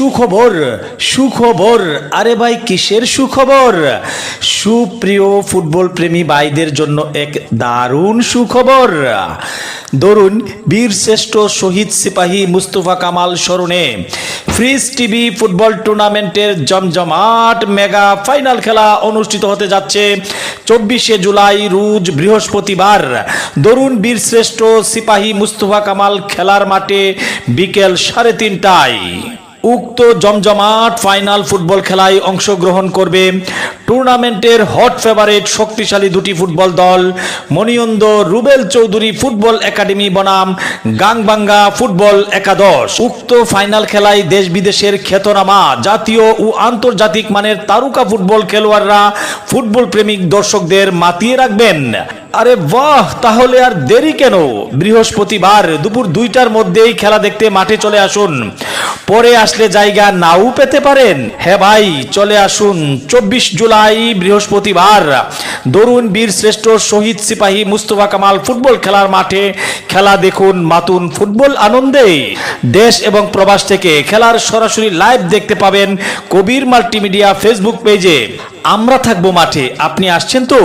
সুখবর সুখবর। আরে ভাই, কিসের সুখবর? সুপ্রিয় ফুটবল প্রেমী ভাইদের জন্য এক দারুণ সুখবর। ধরুন বীর শ্রেষ্ঠ শহীদ সিপাহী মুস্তফা কামাল স্মরণে ফ্রিজ টিভি ফুটবল টুর্নামেন্টের জমজমাট মেগা ফাইনাল খেলা অনুষ্ঠিত হতে যাচ্ছে চব্বিশে জুলাই, রোজ বৃহস্পতিবার। দরুন বীর শ্রেষ্ঠ সিপাহী মুস্তফা কামাল খেলার মাঠে বিকেল সাড়ে তিনটায়। উক্ত জমজমাট ফাইনাল ফুটবল খেলায় অংশগ্রহণ করবে টুর্নামেন্টের হট ফেভারিট শক্তিশালী দুটি ফুটবল দল মনিয়ন্দ রুবেল চৌধুরী ফুটবল একাডেমি বনাম গাংবাঙ্গা ফুটবল একাদশ। উক্ত ফাইনাল খেলায় দেশ বিদেশের খ্যাতনামা জাতীয় ও আন্তর্জাতিক মানের তারকা ফুটবল খেলোয়াড়রা ফুটবল প্রেমিক দর্শকদের মাতিয়ে রাখবেন। আরে বাহ, তাহলে আর দেরি কেন? বৃহস্পতিবার দুপুর দুইটার মধ্যেই খেলা দেখতে মাঠে চলে আসুন। পরে আসলে জায়গা নাও পেতে পারেন। হ্যাঁ ভাই, চলে আসুন। চব্বিশ জুলাই বৃহস্পতিবার, দরুন বীর শ্রেষ্ঠ শহীদ সিপাহী মুস্তফা কামাল ফুটবল খেলার মাঠে খেলা দেখুন মাতুন ফুটবল আনন্দে। দেশ এবং প্রবাস থেকে খেলার সরাসরি লাইভ দেখতে পাবেন কবির মাল্টিমিডিয়া ফেসবুক পেজে। আমরা থাকব মাঠে। আপনি আসছেন তো?